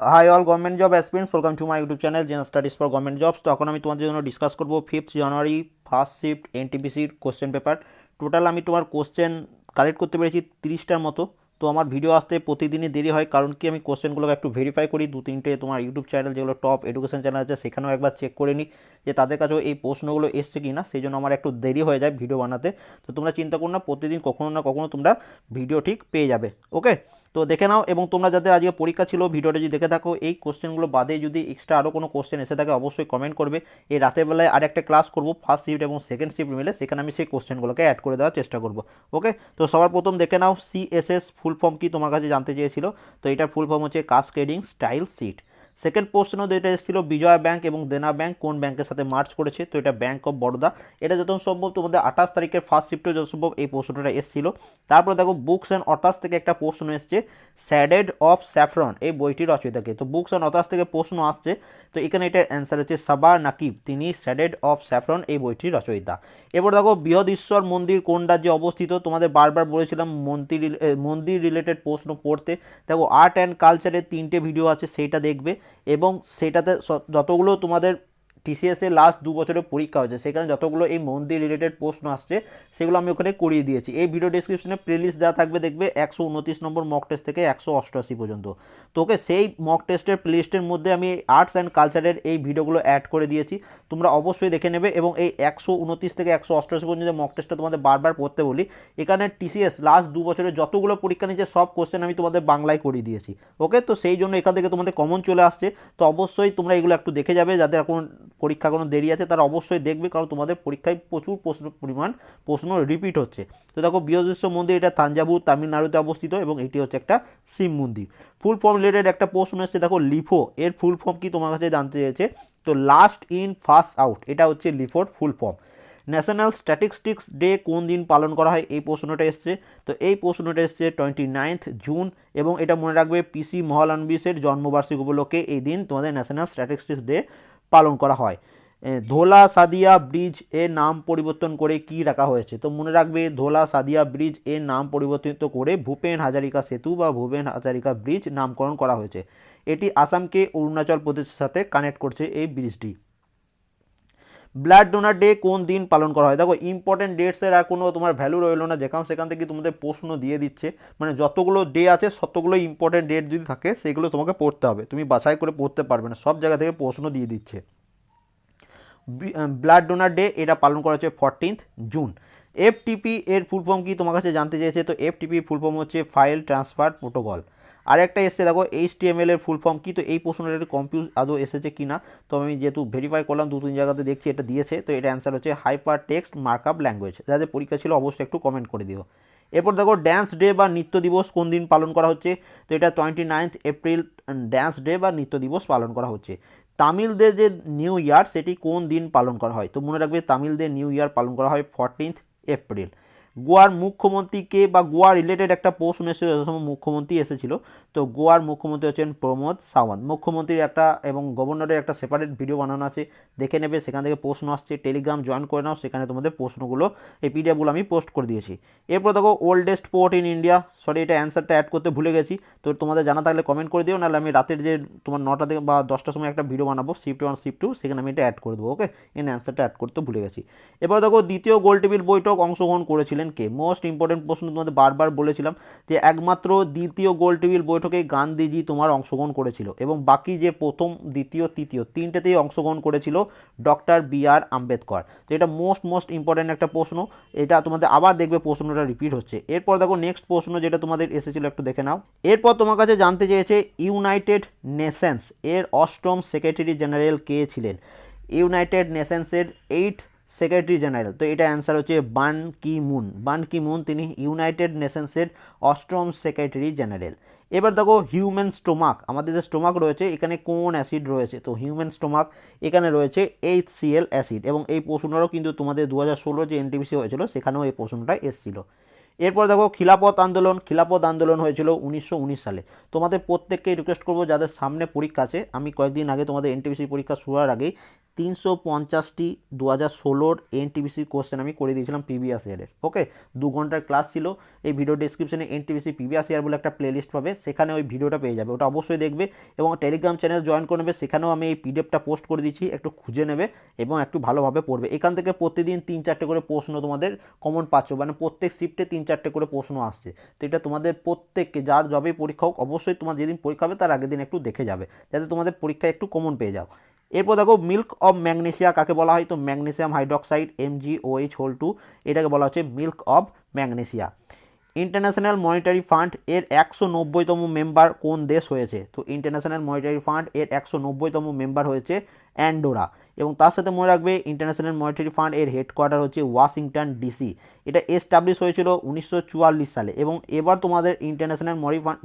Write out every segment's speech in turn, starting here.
Hi all government job aspirants welcome to my YouTube channel gen studies for government jobs তো এখন আমি তোমাদের জন্য ডিসকাস করব ফিফথ জানুয়ারি ফার্স্ট শিফট এনটিপিসির কোশ্চেন পেপার টোটাল আমি তোমার কোশ্চেন কালেক্ট করতে পেরেছি তিরিশটার মতো। তো আমার ভিডিও আসতে প্রতিদিনই দেরি হয়, কারণ কি আমি কোশ্চেনগুলোকে একটু ভেরিফাই করি। দু, তিনটে তোমার ইউটিউব চ্যানেল যেগুলো টপ এডুকেশন চ্যানেল আছে, সেখানেও একবার চেক করে নিই যে তাদের কাছেও এই প্রশ্নগুলো এসছে কি না সেই জন্য আমার একটু দেরি হয়ে যায় ভিডিও বানাতে। তো তোমরা চিন্তা করো না, প্রতিদিন কখনো না কখনো তোমরা ভিডিও ঠিক পেয়ে যাবে। ওকে তো দেখে নাও এবং তোমরা যাদের আজকে পরীক্ষা ছিল, ভিডিওটা যদি দেখে থাকো, এই কোশ্চেনগুলো বাদে যদি এক্সট্রা আরও কোনো কোশ্চেন এসে থাকে, অবশ্যই কমেন্ট করবে। এই রাতের বেলায় আর একটা ক্লাস করব ফার্স্ট শিফট এবং সেকেন্ড শিফট মিলে, সেখানে আমি সেই কোশ্চেনগুলোকে অ্যাড করে দেওয়ার চেষ্টা করব। ওকে তো সবার প্রথম দেখে নাও সিএসএস ফুল ফর্ম কি তোমার কাছে জানতে চেয়েছিল? তো এটার ফুল ফর্ম হচ্ছে কাস্কেডিং স্টাইল সিট সেকেন্ড প্রশ্ন যেটা এসেছিল বিজয়া ব্যাংক এবং দেনা ব্যাংক কোন ব্যাংকের সাথে মার্চ করেছে? তো এটা ব্যাংক অফ বরোদা এটা যত সম্ভব তোমাদের আঠাশ তারিখের ফার্স্ট শিফটে যত সম্ভব এই প্রশ্নটা এসেছিল। তারপরে দেখো বুকস অ্যান্ড অর্থাস থেকে একটা প্রশ্ন এসছে স্যাডেড অফ স্যাফরন এই বইটির রচয়িতাকে। তো বুকস অ্যান্ড অর্থাস থেকে প্রশ্ন আসছে, তো এখানে এটার অ্যান্সার হচ্ছে সাবা নাকিব। তিনি স্যাডেড অফ স্যাফরন এই বইটির রচয়িতা। এবার দেখো বৃহদীশ্বর মন্দির কোন রাজ্যে অবস্থিত? তোমাদের বারবার বলেছিলাম মন্দির মন্দির রিলেটেড প্রশ্ন পড়তে। দেখো আর্ট অ্যান্ড কালচারের তিনটে ভিডিও আছে, সেইটা দেখবে। এবং সেটাতে যতগুলো তোমাদের টিসিএস এর লাস্ট দু বছরের পরীক্ষা হয়েছে, সেখানে যতগুলো এই মন্দির রিলেটেড প্রশ্ন আসছে, সেগুলো আমি ওখানে করিয়ে দিয়েছি। এই ভিডিও ডিসক্রিপশনে প্লেলিস্ট দেওয়া থাকবে, দেখবে একশো উনত্রিশ নম্বর মক টেস্ট থেকে একশো অষ্টআশি পর্যন্ত। তোকে সেই মক টেস্টের প্লেলিস্টের মধ্যে আমি আর্টস অ্যান্ড কালচারের এই ভিডিওগুলো অ্যাড করে দিয়েছি। তোমরা অবশ্যই দেখে নেবে এবং এই একশো উনত্রিশ থেকে একশো অষ্টআশি পর্যন্ত যে মক টেস্টটা তোমাদের বারবার পড়তে বলি, এখানে টিসিএস লাস্ট দু বছরের যতগুলো পরীক্ষা নিয়েছে, সব কোশ্চেন আমি তোমাদের বাংলায় করিয়ে দিয়েছি। ওকে, তো সেই জন্য এখান থেকে তোমাদের কমন চলে আসছে। তো অবশ্যই তোমরা এগুলো একটু দেখে যাবে যাদের এখন পরীক্ষা কোনো দেরি আছে, তারা অবশ্যই দেখবে, কারণ তোমাদের পরীক্ষায় প্রচুর প্রশ্ন, পরিমাণ প্রশ্ন রিপিট হচ্ছে। তো দেখো বৃহদৃশ্য মন্দির, এটা তাঞ্জাবুর তামিলনাড়ুতে অবস্থিত এবং এটি হচ্ছে একটা শিব মন্দির। ফুল ফর্ম রিলেটেড একটা প্রশ্ন এসছে, দেখো, লিফো, এর ফুল ফর্ম কি তোমার কাছে জানতে চেয়েছে? তো লাস্ট ইন ফার্স্ট আউট এটা হচ্ছে লিফোর full form national statistics day কোন দিন পালন করা হয়? এই প্রশ্নটা এসছে। তো এই প্রশ্নটা এসছে টোয়েন্টি নাইন্থ জুন এবং এটা মনে রাখবে পিসি মহলানবিসের জন্মবার্ষিক উপলক্ষে এই দিন তোমাদের ন্যাশনাল স্ট্যাটিস্টিক্স ডে পালন করা হয়। ধোলা সাদিয়া ব্রিজের নাম পরিবর্তন করে কি রাখা হয়েছে? তো মনে রাখবে, ধোলা সাদিয়া ব্রিজের নাম পরিবর্তিত করে ভূপেন হাজারিকা সেতু বা ভূপেন হাজারিকা ব্রিজ নামকরণ করা হয়েছে। এটি আসামকে অরুণাচল প্রদেশের সাথে কানেক্ট করছে এই ব্রিজটি। ব্লাড ডোনার ডে কোন দিন পালন করা হয়? দেখো ইম্পর্টেন্ট ডেটসের আর কোনো তোমার ভ্যালু রইল না, যেখান সেখান থেকে তোমাদের প্রশ্ন দিয়ে দিচ্ছে। মানে যতগুলো ডে আছে ততগুলো ইম্পর্টেন্ট ডেট যদি থাকে, সেগুলো তোমাকে পড়তে হবে। তুমি বাছাই করে পড়তে পারবে না, সব জায়গা থেকে প্রশ্ন দিয়ে দিচ্ছে। ব্লাড ডোনার ডে এটা পালন করা হচ্ছে ফরটিন্থ জুন এফটিপি এর ফুল ফর্ম কি তোমার কাছে জানতে চেয়েছে? তো এফটিপি ফুল ফর্ম হচ্ছে ফাইল ট্রান্সফার প্রোটোকল আর একটা এসছে, দেখো এইচটিএমএল এর ফুল ফর্ম কি? তো এই প্রশ্নটা একটু কনফিউজ আদৌ এসেছে কি না? তো আমি যেহেতু ভেরিফাই করলাম দু তিন জায়গাতে দেখছি, এটা দিয়েছে, তো এটা অ্যান্সার হচ্ছে হাইপার টেক্সট মার্কআপ ল্যাঙ্গুয়েজ যাদের পরীক্ষা ছিল, অবশ্যই একটু কমেন্ট করে দিও। এরপর দেখো ড্যান্স ডে বা নৃত্য দিবস কোন দিন পালন করা হচ্ছে? তো এটা twenty ninth April dance day বা নৃত্য দিবস পালন করা হচ্ছে। তামিলদের যে নিউ ইয়ার সেটি কোন দিন পালন করা হয়? তো মনে রাখবে, তামিলদের নিউ ইয়ার পালন করা হয় ফরটিন্থ এপ্রিল গোয়ার মুখ্যমন্ত্রীকে বা গোয়া রিলেটেড একটা প্রশ্ন এসেছিল যত সময় মুখ্যমন্ত্রী এসেছিল। তো গোয়ার মুখ্যমন্ত্রী হচ্ছেন প্রমোদ সাওয়ান্ত। মুখ্যমন্ত্রীর একটা এবং গভর্নরের একটা সেপারেট ভিডিও বানানো আছে, দেখে নেবে, সেখান থেকে প্রশ্ন আসছে টেলিগ্রাম জয়েন করে নাও, সেখানে তোমাদের প্রশ্নগুলো, এই পিডিএফগুলো আমি পোস্ট করে দিয়েছি। এরপর দেখো oldest port in India sorry এটা অ্যান্সারটা অ্যাড করতে ভুলে গেছি, তো তোমাদের জানা থাকলে কমেন্ট করে দিও, নাহলে আমি রাতের যে তোমার নটা থেকে বা দশটার সময় একটা ভিডিও বানাবো শিফট ওয়ান শিফট টু সেখানে আমি এটা অ্যাড করে দেবো ওকে এখানে অ্যান্সারটা অ্যাড করতে ভুলে গেছি। এবার দেখো, দ্বিতীয় গোল টেবিল বৈঠক অংশগ্রহণ করেছিলেন কে? মোস্ট ইম্পর্টেন্ট প্রশ্ন তোমাদের বারবার বলেছিলাম যে একমাত্র দ্বিতীয় গোল টেবিল বৈঠকে গান্ধীজি তোমার অংশগ্রহণ করেছিল এবং বাকি যে প্রথম, দ্বিতীয়, তৃতীয়, তিনটেতেই অংশগ্রহণ করেছিল ডক্টর বি আর আম্বেদকর। তো এটা মোস্ট মোস্ট ইম্পর্টেন্ট একটা প্রশ্ন। এটা তোমাদের আবার দেখবে প্রশ্নটা রিপিট হচ্ছে। এরপর দেখো নেক্সট প্রশ্ন যেটা তোমাদের এসেছিল একটু দেখে নাও। এরপর তোমার কাছে জানতে চেয়েছে ইউনাইটেড নেশনস এর অষ্টম সেক্রেটারি জেনারেল কে ছিলেন? ইউনাইটেড নেশনসের এইট সেক্রেটারি জেনারেল। তো এটা অ্যান্সার হচ্ছে বান কি মুন বান কি মুন তিনি ইউনাইটেড নেশনসের অষ্টম সেক্রেটারি জেনারেল। এবার দেখো হিউম্যান স্টোমাক আমাদের যে স্টোমাক রয়েছে, এখানে কোন অ্যাসিড রয়েছে? তো হিউম্যান স্টোমাক এখানে রয়েছে এইচ সিএল অ্যাসিড এবং এই প্রশ্নটাও কিন্তু তোমাদের দু হাজার ষোলো যে এনটিপিসি হয়েছিল, সেখানেও এই প্রশ্নটা এসেছিল। এরপর দেখো খিলাপথ আন্দোলন খিলাপথ আন্দোলন হয়েছিল উনিশশো উনিশ সালে। তোমাদের প্রত্যেককে রিকোয়েস্ট করব যাদের সামনে পরীক্ষা আছে, আমি কয়েকদিন আগে তোমাদের এনটিপিসি পরীক্ষা শুরুর আগেই তিনশো পঞ্চাশটি দু হাজার ষোলোর এনটিবিসি কোশ্চেন আমি করে দিয়েছিলাম পিবিএস ইয়ারের ওকে দু ঘণ্টার ক্লাস ছিল, এই ভিডিও ডিসক্রিপশনে এনটিবিসি পিবিএস ইয়ার বলে একটা প্লেলিস্ট পাবে, সেখানে ওই ভিডিওটা পেয়ে যাবে, ওটা অবশ্যই দেখবে এবং টেলিগ্রাম চ্যানেল জয়েন করে নেবে, সেখানেও আমি এই পিডিএফটা পোস্ট করে দিচ্ছি, একটু খুঁজে নেবে এবং একটু ভালোভাবে পড়বে। এখান থেকে প্রতিদিন তিন চারটে করে প্রশ্ন তোমাদের কমন পাচ্ছ মানে প্রত্যেক শিফটে তিন চারটে করে প্রশ্ন আসছে। তো এটা তোমাদের প্রত্যেককে, যার যবেই পরীক্ষা হোক, অবশ্যই তোমার যেদিন পরীক্ষা হবে, তার আগের দিন একটু দেখে যাবে। যাতে তোমাদের পরীক্ষায় একটু কমন পেয়ে যাও। এরপর দেখো মিল্ক অফ ম্যাগনেশিয়া কাকে বলা হয়? তো magnesium hydroxide MGOH whole two এটাকে বলা হচ্ছে milk of magnesia international monetary fund এর একশো নব্বইতম মেম্বার কোন দেশ হয়েছে? তো ইন্টারন্যাশনাল মনিটারি ফান্ড এর একশো নব্বইতম মেম্বার হয়েছে অ্যান্ডোরা এবং তার সাথে মনে রাখবে ইন্টারন্যাশনাল মনিটারি ফান্ড এর হেডকোয়ার্টার হচ্ছে ওয়াশিংটন ডিসি এটা এস্টাবলিশ হয়েছিল উনিশশো চুয়াল্লিশ সালে এবং এবার তোমাদের ইন্টারন্যাশনাল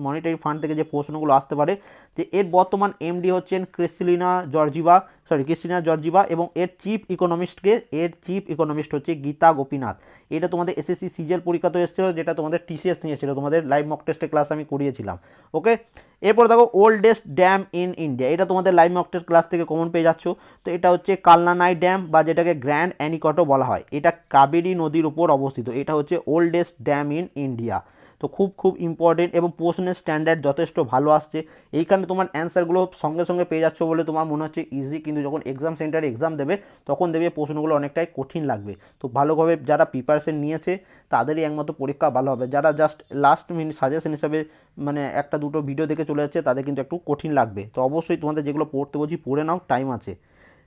মনিটারি ফান্ড থেকে যে প্রশ্নগুলো আসতে পারে, যে এর বর্তমান এমডি হচ্ছেন Kristina Georgieva sorry Kristina Georgieva এবং এর চিফ ইকোনমিস্টকে এর চিফ ইকোনমিস্ট হচ্ছে গীতা গোপীনাথ এটা তোমাদের এসএসসি সিজেল পরীক্ষাতে এসেছিল, যেটা তোমাদের টিসিএস নিয়েছিল তোমাদের লাইভ মক টেস্টের ক্লাস আমি করিয়েছিলাম ওকে এরপর দেখো ওল্ডেস্ট ড্যাম ইন ইন্ডিয়া এটা তোমাদের লাইভ মকটের ক্লাস থেকে কমন পেয়ে যাচ্ছ। তো এটা হচ্ছে কালনানাই ড্যাম বা যেটাকে গ্র্যান্ড অ্যানিকটও বলা হয়। এটা কাবেরী নদীর উপর অবস্থিত। এটা হচ্ছে ওল্ডেস্ট ড্যাম ইন ইন্ডিয়া তো খুব খুব ইম্পর্টেন্ট এবং প্রশ্নের স্ট্যান্ডার্ড যথেষ্ট ভালো আসছে। এইখানে তোমার অ্যান্সারগুলো সঙ্গে সঙ্গে পেয়ে যাচ্ছ বলে তোমার মনে হচ্ছে ইজি কিন্তু যখন এক্সাম সেন্টারে এক্সাম দেবে, তখন দেবে প্রশ্নগুলো অনেকটাই কঠিন লাগবে। তো ভালোভাবে যারা প্রিপারেশন নিয়েছে, তাদেরই একমাত্র পরীক্ষা ভালো হবে। যারা জাস্ট লাস্ট মিনিট সাজেশন হিসাবে মানে একটা দুটো ভিডিও দেখে চলে যাচ্ছে, তাদের কিন্তু একটু কঠিন লাগবে। তো অবশ্যই তোমাদের যেগুলো পড়তে বলছি, পড়ে নাও টাইম আছে।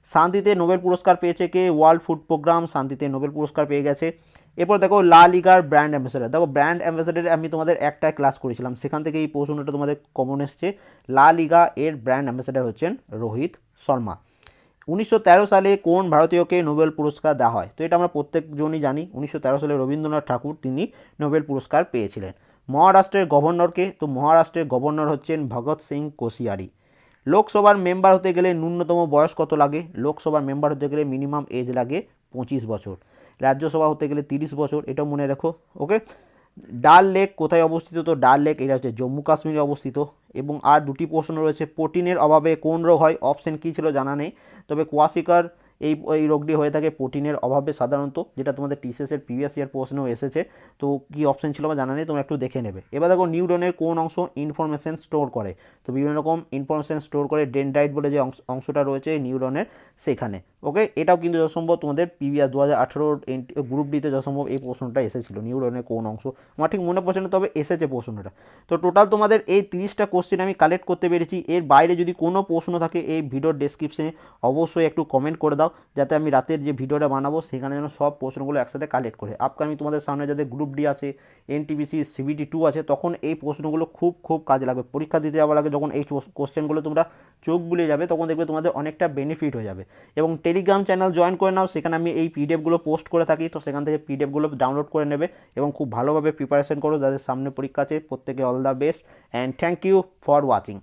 শান্তিতে নোবেল পুরস্কার পেয়েছে কে? ওয়ার্ল্ড ফুড প্রোগ্রাম শান্তিতে নোবেল পুরস্কার পেয়ে গেছে। এরপর দেখো লা লিগার ব্র্যান্ড অ্যাম্বাসেডার। দেখো ব্র্যান্ড অ্যাম্বাসেডারে আমি তোমাদের একটা ক্লাস করেছিলাম। সেখান থেকে এই প্রশ্নটা তোমাদের কমন এসছে। লা লিগা এর ব্র্যান্ড অ্যাম্বাসেডার হচ্ছেন রোহিত শর্মা। উনিশশো তেরো সালে কোন ভারতীয়কে নোবেল পুরস্কার দেওয়া হয়? তো এটা আমরা প্রত্যেকজনই জানি। উনিশশো তেরো সালে রবীন্দ্রনাথ ঠাকুর তিনি নোবেল পুরস্কার পেয়েছিলেন। মহারাষ্ট্রের গভর্নরকে। তো মহারাষ্ট্রের গভর্নর হচ্ছেন ভগৎ সিং কোশিয়ারি। লোকসভার মেম্বার হতে গেলে ন্যূনতম বয়স কত লাগে? লোকসভার মেম্বার হতে গেলে মিনিমাম এজ লাগে পঁচিশ বছর। রাজ্যসভা হতে গেলে তিরিশ বছর, এটাও মনে রাখো ওকে ডাল লেক কোথায় অবস্থিত? তো ডাল লেক, এটা হচ্ছে জম্মু কাশ্মীরে অবস্থিত। এবং আর দুটি প্রশ্ন রয়েছে, প্রোটিনের অভাবে কোন রোগ হয়? অপশন কী ছিল জানা নেই। তবে কোয়াশিকার এই এই রোগটি হয়ে থাকে প্রোটিনের অভাবে সাধারণত, যেটা তোমাদের টিসিএসের প্রিভিয়াস ইয়ার প্রশ্নেও এসেছে। তো কী অপশন ছিল বা জানা নেই, তোমরা একটু দেখে নেবে। এবার দেখো নিউরনের কোন অংশ ইনফরমেশন স্টোর করে। তো বিভিন্ন রকম ইনফরমেশন স্টোর করে ডেন্ড্রাইট বলে যে অংশ- অংশটা রয়েছে নিউরনের সেখানে। ওকে এটাও কিন্তু যথাসম্ভব তোমাদের প্রিভিয়াস দু হাজার আঠেরোর গ্রুপ ডিতে যথাসম্ভব এই প্রশ্নটা এসেছিল, নিউরনের কোন অংশ। আমার ঠিক মনে পড়ছে না, তবে এসেছে প্রশ্নটা। তো টোটাল তোমাদের এই তিরিশটা কোশ্চেন আমি কালেক্ট করতে পেরেছি। এর বাইরে যদি কোনো প্রশ্ন থাকে এই ভিডিওর ডেসক্রিপশনে অবশ্যই একটু কমেন্ট করে দাও। যাতে আমি রাতের যে ভিডিওটা বানাবো, সেখানে যেন সব প্রশ্নগুলো একসাথে কালেক্ট করে। আপকামিং তোমাদের সামনে যাদের গ্রুপ ডি আছে এনটিপিসি সিবিটি টু আছে, তখন এই প্রশ্নগুলো খুব খুব কাজে লাগবে। পরীক্ষা দিতে যাওয়ার আগে যখন এই কোশ্চেনগুলো তোমরা চোখ বুলিয়ে যাবে, তখন দেখবে তোমাদের অনেকটা বেনিফিট হয়ে যাবে। এবং টেলিগ্রাম চ্যানেল জয়েন করে নাও, সেখানে আমি এই পিডিএফগুলো পোস্ট করে থাকি, তো সেখান থেকে পিডিএফগুলো ডাউনলোড করে নেবে এবং খুব ভালোভাবে প্রিপারেশন করো, যাদের সামনে পরীক্ষা আছে, প্রত্যেকে all the best and thank you for watching